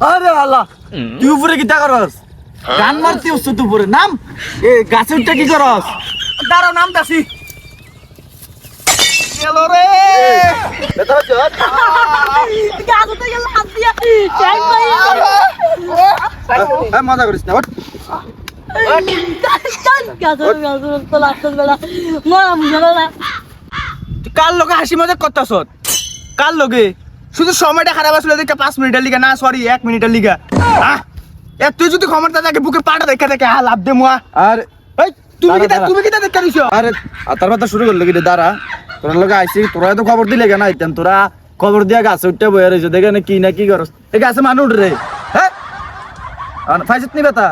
আরে আল্লাহ তুই উপরে কি করস গান মারতে হচ্ছে তুই উপরে। নাম? এ গাছে উঠটা কি করস? দাঁড়াও নাম দাসি গেল রে। বেটা জট গাছতে গেল হাত দিয়া চাই পাই মজা করিস না ওঠ। কার লগে হাসি মজা করতাস কার লগে? শুধু সময়টা খারাপ আসলে দেখে পাঁচ মিনিটের লিগা। না সরি এক মিনিটের লিগা। আহ, এ তুই যদি ক্ষমতা থাকে বুকে পাটা দেখা দেখে হা লাভ দে মুয়া। আর এই তুমি কি। তুমি কি দেখা দিছ আরে তার কথা শুরু করল কি দাঁড়া। তোরা লোক আইসি তোরা তো খবর দিলে কেন আইতেন? তোরা খবর দিয়া গাছে উঠতে বয়ে রয়েছে দেখে না কি না কি করস। এই গাছে মানুষ উঠ রে। হ্যাঁ? ফাইসিত নি বেতা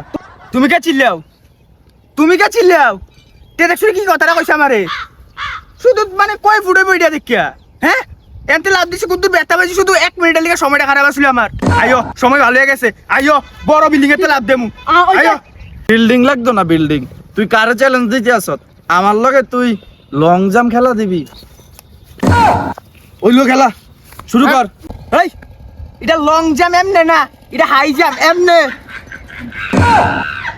তুমি কে চিল্লাও? তুমি কে চিল্লাও? তে দেখছ কি কথাটা কইছ আমারে? শুধু মানে কয় ফুটে বইটা দেখিয়া? হ্যাঁ? এনতে লাভ দিছি কিন্তু ব্যথা পাইছি শুধু এক মিনিটের লিগে সময়টা খারাপ আসলে আমার। আইও সময় ভালো হয়ে গেছে। আইও বড় বিল্ডিং এতে লাভ দেমু। আইও বিল্ডিং লাগতো না বিল্ডিং তুই কারে চ্যালেঞ্জ দিতে আসত আমার লগে তুই লং জাম্প খেলা দিবি। ওইলো খেলা শুরু কর। এই এটা লং জাম্প এমনে না এটা হাই জাম্প এমনে।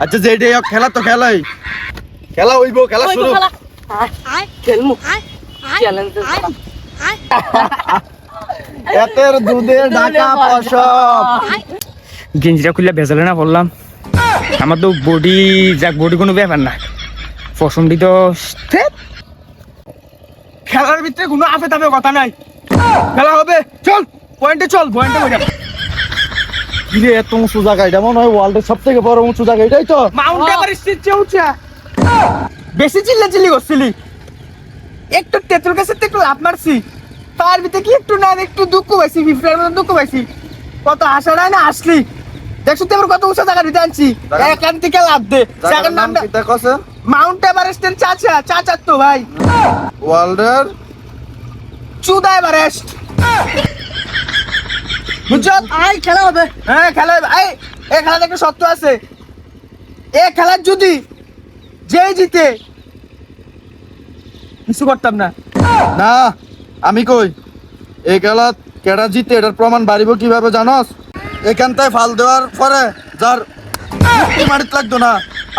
আচ্ছা যেটাই হোক খেলা তো খেলাই। খেলা হইব খেলা শুরু। খেলমু। চ্যালেঞ্জ এতের দুধে ঢাকা পশম গেঞ্জিটা খুললে ভেজালে না বললাম। আমার তো বডি যাক বডি কোনো ব্যাপার না। পশমটি তো খেলার ভিতরে কোনো আফে তাফে কথা নাই। খেলা হবে। চল পয়েন্টে চল পয়েন্টে বইটা কিরে এত উঁচু জায়গা এটা মনে হয় ওয়ার্ল্ডের সব থেকে বড় উঁচু জায়গা এটাই তো। মাউন্ট এভারেস্ট চেয়ে উঁচা। বেশি চিল্লা চিল্লি করছিলি। একটু তেঁতুল গাছের থেকে একটু লাভ মারছি। তার ভিতরে কি একটু না একটু দুঃখ পাইছি বিফলের মতো দুঃখ পাইছি। কত হাসা নাই না আসলি। দেখছ তো কত উঁচা জায়গা দিতে আনছি। এখান থেকে লাভ দে। জায়গার নাম নামটা কি দেখছে মাউন্ট এভারেস্টের চাচা চাচা তো ভাই। ওয়ার্ল্ডের? চুদা এভারেস্ট। বুঝছ? আয় খেলা হবে। হ্যাঁ খেলা হবে। এই এই খেলাতে একটা সত্য আছে। এ খেলার যদি যে জিতে কিছু করতাম না। না আমি কই? এই খেলা কেডা জিতে এটার প্রমাণ বাড়িব কীভাবে জানস? এখানটায় ফাল দেওয়ার পরে যার মারিত লাগতো না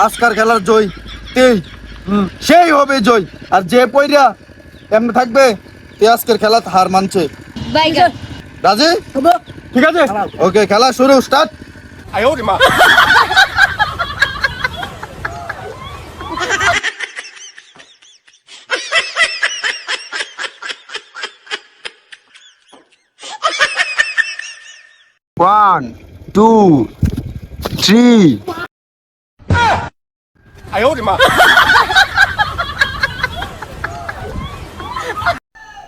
আজকার খেলার জয়। তেই হুম, সেই হবে জয়। আর যে পইরা এমনি থাকবে তে আজকের খেলা হার মানছে। রাজি? ঠিক আছে? ওকে খেলা শুরু স্টার্ট। ওয়ান টু থ্রি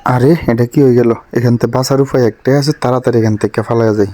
আরে এটা কি হয়ে গেল? এখান থেকে বাঁচার উপায় একটাই আছে তাড়াতাড়ি এখান থেকে ফালা যায়